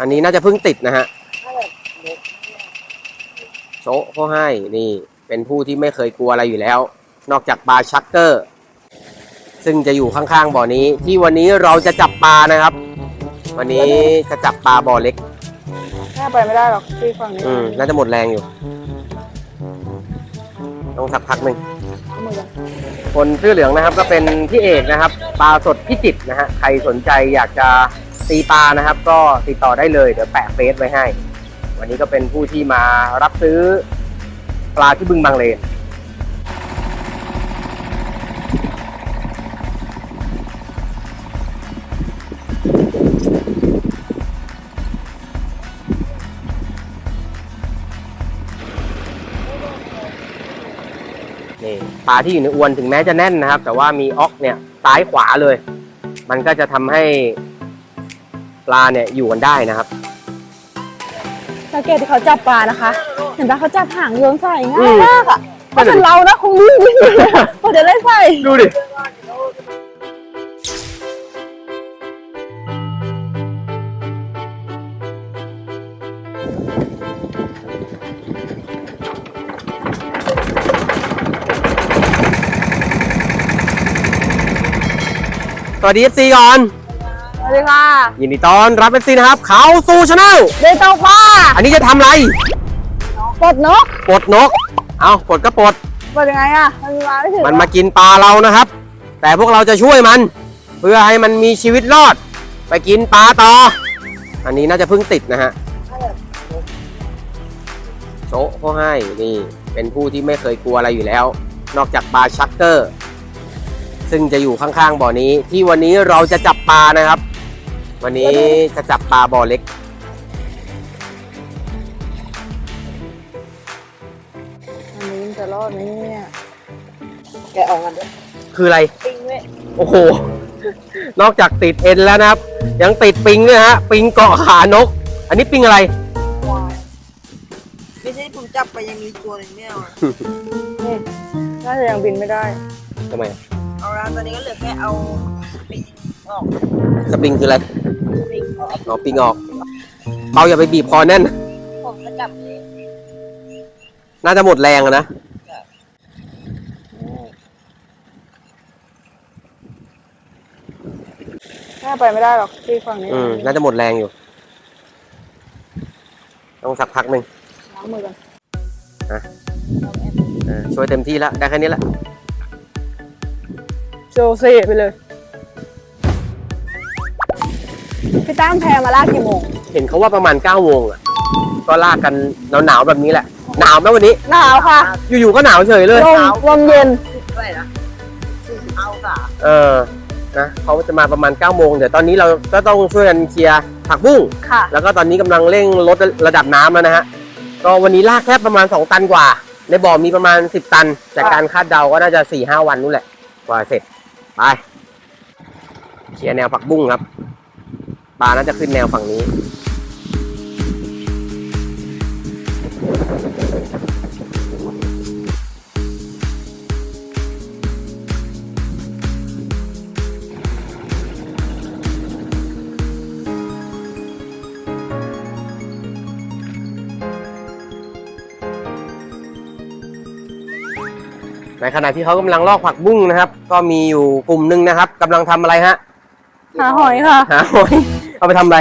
อันนี้น่าจะเพิ่งติดนะฮะโชะเขาให้นี่เป็นผู้ที่ไม่เคยกลัวอะไรอยู่แล้ว นอกจากปลาชักเกอร์ ซึ่งจะอยู่ข้างๆบ่อนี้ ที่วันนี้เราจะจับปลานะครับ วันนี้จะจับปลาบ่อเล็กแค่ไปไม่ได้หรอกที่ฝั่งนี้อืมน่าจะหมดแรงอยู่ต้องสักพักหนึ่งเอามือกันคนเสื้อเหลืองนะครับ ก็เป็นพี่เอกนะครับ ปลาสดพิจิตรนะฮะใครสนใจอยากจะ ตีปลานะครับ ก็ติดต่อได้เลยเดี๋ยวแปะเฟซไว้ให้ วันนี้ก็เป็นผู้ที่มารับซื้อปลาที่บึงบางเลนนี่ปลาที่อยู่ในอวนถึงแม้จะแน่นนะครับ แต่ว่ามีออกเนี่ยซ้ายขวาเลย มันก็จะทำให้ ปลาเนี่ยอยู่กันได้นะครับสังเกตที่เขาจับปลานะคะ เห็นปะเขาจับหางโยนใส่อืง่ายมมากอะถ้าเป็นเรานะคงวิ่งวิ่งเลยอะพอจะได้ใส่ดูดิสวัสดี FC ก่อนส วัสดีค่ะยินดีต้อนรับ FC นะครับ เขาสู่ชาแนลเดินเตาปลาอันนี้จะทำอะไรปลดนกปลดนก เอาปลดก็ปลดปลดยังไงอะ มันมาไม่ถึงมันมากินปลาเรานะครับ แต่พวกเราจะช่วยมัน เพื่อให้มันมีชีวิตรอด ไปกินปลาต่อ อันนี้น่าจะเพิ่งติดนะฮะโชะเขาให้นี่เป็นผู้ที่ไม่เคยกลัวอะไรอยู่แล้ว นอกจากปลาชักเกอร์ ซึ่งจะอยู่ข้างๆบ่อนี้ ที่วันนี้เราจะจับปลานะครับ วันนี้จะจับปลาบ่อเล็ก อันนี้มันจะรอดไหมเนี่ยแกะออกกันด้วยคืออะไร ปิ้งเว้ยโอ้โห นอกจากติดเอ็นแล้วนะครับ ยังติดปิงด้วยฮะ ปิงเกาะขานก อันนี้ปิงอะไรไม่ใช่ผมจับไปยังมีตัวหนึ่งไม่เอาอะน่าจะยังบินไม่ได้ ทำไม เอาละตอนนี้ก็เหลือแค่เอาปีกออก สปริงคืออะไรปีก ออกเอาปิงออกเบาอย่าไปบีบคอแน่น ผมก็จับเองน่าจะหมดแรงอะนะแค่ไปไม่ได้หรอกที่ฝั่งนี้อืม น่าจะหมดแรงอยู่ ต้องสักพักหนึ่งล้างมือกันเออช่วยเต็มที่แล้ว ได้แค่นี้ละโจเซ่ไปเลย พี่ตั้มแพรมาลากกี่โมงเห็นเขาว่าประมาณ9ก้าโมงอะ ก็ลากกันหนาวๆแบบนี้แหละ หนาวไหมวันนี้ หนาวค่ะอยู่ๆก็หนาวเฉยเลย ลมลมเย็นสิบเท่าไหร่นะสี่สิบเอาสาเออ นะเขาจะมาประมาณ9ก้าโมงเดี๋ยวตอนนี้เราก็ต้องช่วยกันเคลียร์ผักบุ้ง ค่ะ แล้วก็ตอนนี้กำลังเร่งลดระดับน้ำแล้วนะฮะ ก็วันนี้ลากแค่ประมาณ 2 ตันกว่า ในบ่อมีประมาณ 10 ตัน จากการคาดเดาก็น่าจะ4-5วันนู่นแหละ กว่าเสร็จ ไป เคลียร์แนวผักบุ้งครับ ปลาน่าจะขึ้นแนวฝั่งนี้ ในขณะที่เขากำลังลอกผักบุ้งนะครับ ก็มีอยู่กลุ่มหนึ่งนะครับกำลังทำอะไรฮะ หาหอยค่ะ หาหอย เอาไปทำอะไร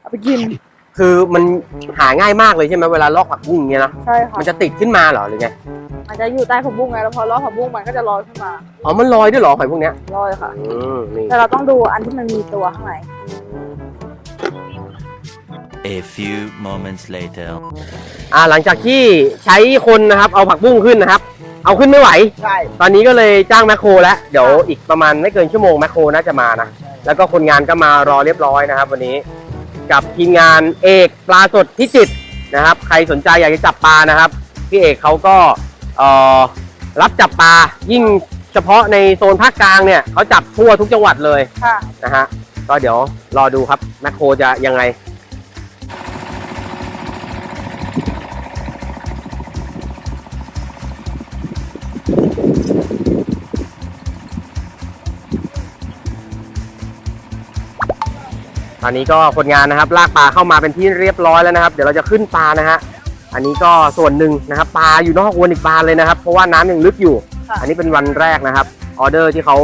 เอาไปกิน คือมันหาง่ายมากเลยใช่ไหมเวลาลอกผักบุ้งอย่างเงี้ยนะ ใช่ค่ะ มันจะติดขึ้นมาเหรอหรือไง มันจะอยู่ใต้ผักบุ้งไง แล้วพอล้อผักบุ้งมันก็จะลอยขึ้นมา อ๋อ มันลอยด้วยเหรอหอยพวกเนี้ย ลอยค่ะ อืมนี่ แต่เราต้องดูอันที่มันมีตัวข้างใน A few moments later. อ่าหลังจากที่ใช้คนนะครับ เอาผักบุ้งขึ้นนะครับ เอาขึ้นไม่ไหว ใช่ ตอนนี้ก็เลยจ้างแมคโครแล้ว เดี๋ยวอีกประมาณไม่เกินชั่วโมงแมคโครน่าจะมานะ แล้วก็คนงานก็มารอเรียบร้อยนะครับ วันนี้กับทีมงานเอกปลาสดพิจิตรนะครับ ใครสนใจอยากจะจับปลานะครับพี่เอกเขาก็เอ่อรับจับปลายิ่งเฉพาะในโซนภาคกลางเนี่ยเขาจับทั่วทุกจังหวัดเลยค่ะนะฮะก็เดี๋ยวรอดูครับแมคโครจะยังไง ตอนนี้ก็คนงานนะครับลากปลาเข้ามาเป็นที่เรียบร้อยแล้วนะครับ เดี๋ยวเราจะขึ้นปลานะฮะอันนี้ก็ส่วนหนึ่งนะครับปลาอยู่นอกอวนอีกบานเลยนะครับ เพราะว่าน้ำยังลึกอยู่ ค่ะ อันนี้เป็นวันแรกนะครับออเดอร์ที่เขา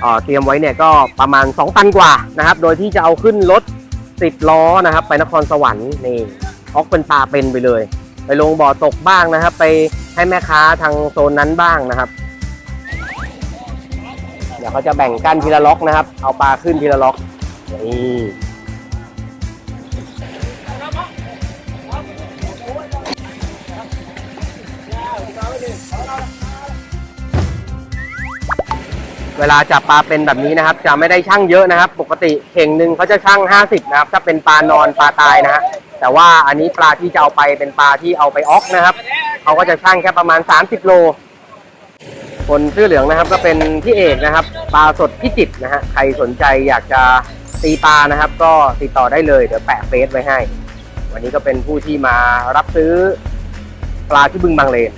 เอ่อเตรียมไว้เนี่ยก็ประมาณ 2 ตันกว่านะครับ โดยที่จะเอาขึ้นรถสิบล้อนะครับ ไปนครสวรรค์นี่ออกเป็นปลาเป็นไปเลย ไปลงบ่อตกบ้างนะครับ ไปให้แม่ค้าทางโซนนั้นบ้างนะครับ เดี๋ยวเขาจะแบ่งกั้นทีละล็อกนะครับ เอาปลาขึ้นทีละล็อกนี่ เวลาจับปลาเป็นแบบนี้นะครับ จะไม่ได้ช่างเยอะนะครับ ปกติเข่งหนึ่งเขาจะช่าง50นะครับ ถ้าเป็นปลานอนปลาตายนะฮะแต่ว่าอันนี้ปลาที่จะเอาไปเป็นปลาที่เอาไปออกนะครับเขาก็จะช่างแค่ประมาณ 30 โล คนเสื้อเหลืองนะครับ ก็เป็นพี่เอกนะครับ ปลาสดพิจิตรนะฮะใครสนใจอยากจะตีปลานะครับ ก็ติดต่อได้เลยเดี๋ยวแปะเฟซไว้ให้ วันนี้ก็เป็นผู้ที่มารับซื้อปลาที่บึงบางเลน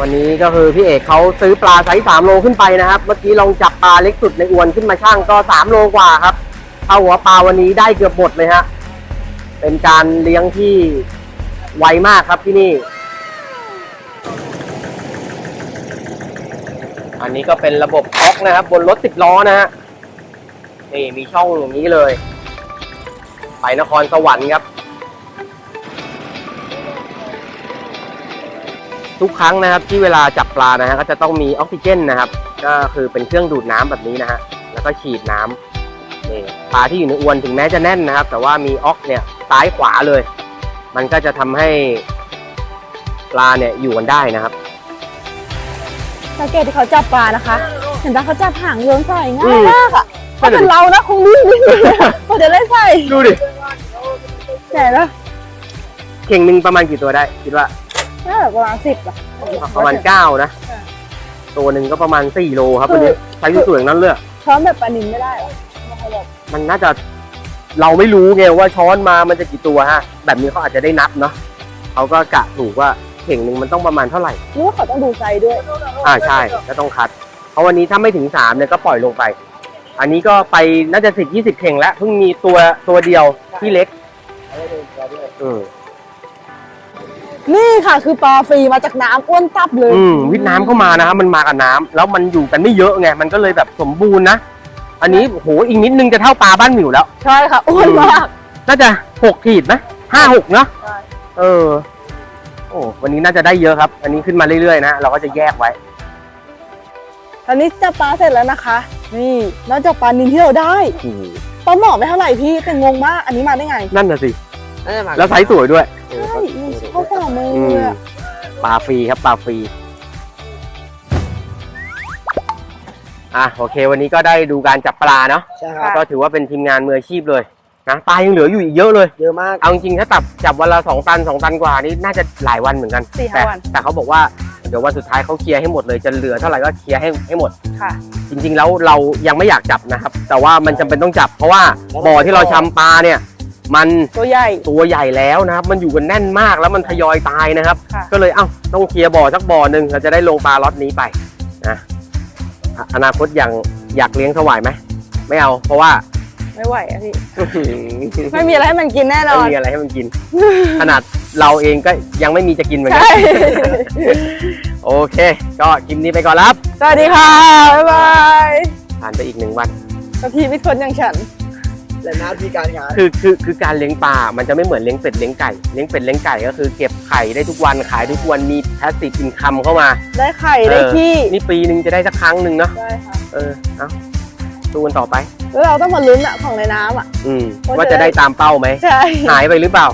วันนี้ก็คือพี่เอกเขาซื้อปลาไซส์สามโลขึ้นไปนะครับ เมื่อกี้ลองจับปลาเล็กสุดในอวนขึ้นมาช่างก็สามโลกว่าครับเอาหัวปลาวันนี้ได้เกือบหมดเลยฮะเป็นการเลี้ยงที่ไวมากครับที่นี่ อันนี้ก็เป็นระบบล็อกนะครับ บนรถสิบล้อนะฮะนี่มีช่องอย่างนี้เลย ไปนครสวรรค์ครับ ทุกครั้งนะครับที่เวลาจับปลานะฮะก็จะต้องมีออกซิเจนนะครับ ก็คือเป็นเครื่องดูดน้ำแบบนี้นะฮะแล้วก็ฉีดน้ำนี่ปลาที่อยู่ในอวนถึงแม้จะแน่นนะครับ แต่ว่ามีออกเนี่ยซ้ายขวาเลย มันก็จะทำให้ปลาเนี่ยอยู่กันได้นะครับ สังเกตที่เขาจับปลานะคะ เห็นปะเขาจับห่างเรืองใส่อืง่ายมมากอะถ้าเป็นเรานะคงวิ่งวิ่งเลยเขาจะได้ใส่ดูดิใหญ่ปะเข่งหนึ่งประมาณกี่ตัวได้ คิดว่า น่าจะประมาณสิบอะประมาณเก้านะค่ะตัวหนึ่งก็ประมาณสี่โลครับวันนี้ใช้สวยๆอย่างนั้นเลยช้อนแบบปลานินไม่ได้หรอไม่ให้หรอกมันน่าจะเราไม่รู้ไงว่าช้อนมามันจะกี่ตัวฮะ แบบนี้เขาอาจจะได้นับเนาะเขาก็กะถูกว่าเข่งหนึ่งมันต้องประมาณเท่าไหร่นึกว่าเขาต้องดูไซส์ด้วย อ่าใช่ก็ต้องคัด เพราะวันนี้ถ้าไม่ถึงสามเนี่ยก็ปล่อยลงไป อันนี้ก็ไปน่าจะสิบยี่สิบเข่งแล้วเพิ่งมีตัวตัวเดียวที่เล็กอืม นี่ค่ะคือปลาฟรีมาจากน้ำอ้วนตับเลยอืมวิทย์น้ำเข้ามานะครับมันมากับน้ำแล้วมันอยู่กันไม่เยอะไงมันก็เลยแบบสมบูรณ์นะ อันนี้โหอีกนิดนึงจะเท่าปลาบ้านหมิวแล้ว ใช่ค่ะอ้วนมาก น่าจะหกขีดนะห้าหกเนาะใช่ เออ โอ้วันนี้น่าจะได้เยอะครับ อันนี้ขึ้นมาเรื่อยๆนะเราก็จะแยกไว้ตอนนี้จับปลาเสร็จแล้วนะคะ นี่นอกจากปลานินที่เราได้อืมปลาหมอไม่เท่าไหร่พี่แต่งงมากอันนี้มาได้ไงนั่นน่ะสิแล้วไซส์สวยด้วย ใช่นี่ เข้าฝ่ามืออืมเลยอะปลาฟรีครับปลาฟรีอะโอเค วันนี้ก็ได้ดูการจับปลาเนาะใช่ครับ ก็ถือว่าเป็นทีมงานมืออาชีพเลยนะปลายังเหลืออยู่อีกเยอะเลย เยอะมาก เอาจริงๆถ้าจับจับวันละสองตันสองตันกว่านี่น่าจะหลายวันเหมือนกันสี่แต่ห้าวัน แต่เขาบอกว่าเดี๋ยววันสุดท้ายเขาเคลียร์ให้หมดเลยจะเหลือเท่าไหร่ก็เคลียร์ให้ให้หมด ค่ะ จริงๆแล้วเรายังไม่อยากจับนะครับ แต่ว่ามันจำเป็นต้องจับ เพราะว่าบ่อที่เราชำปลาเนี่ย มันตัวใหญ่ ตัวใหญ่แล้วนะครับ มันอยู่กันแน่นมากแล้วมันทยอยตายนะครับ ค่ะ ก็เลยเอ้าต้องเคลียร์บ่อสักบ่อหนึ่งเราจะได้ลงปลาล็อตนี้ไปนะอะอนาคตอย่างอยากเลี้ยงสวายไหมไม่เอาเพราะว่า ไม่ไหวอะพี่ ไม่มีอะไรให้มันกินแน่นอไม่น มีอะไรให้มันกิน ขนาดเราเองก็ยังไม่มีจะกินเหมือนกัใช่โอเค ก็คลิปนี้ไปก่อนแล้วครับ สวัสดีค่ะ บ๊ายบายผ่านไปอีกหนึ่งวัน กับพี่มิตรคนอย่างฉัน และหน้าที่การงาน คือคือคือการเลี้ยงปลา มันจะไม่เหมือนเลี้ยงเป็ดเลี้ยงไก่ เลี้ยงเป็ดเลี้ยงไก่ก็คือเก็บไข่ได้ทุกวันขายทุกวันมีแพสซีฟอินคัมเข้ามาได้ไข่ได้เออขี้นี่ปีหนึ่งจะได้สักครั้งหนึ่งเนาะ ได้ค่ะเออ เอาดูกันต่อไป แล้วเราต้องมาลุ้นอะของในน้ำอะอืม ว่าว่าจะจะได้ได้ตามเป้าไหม ใช่ หายไปหรือเปล่า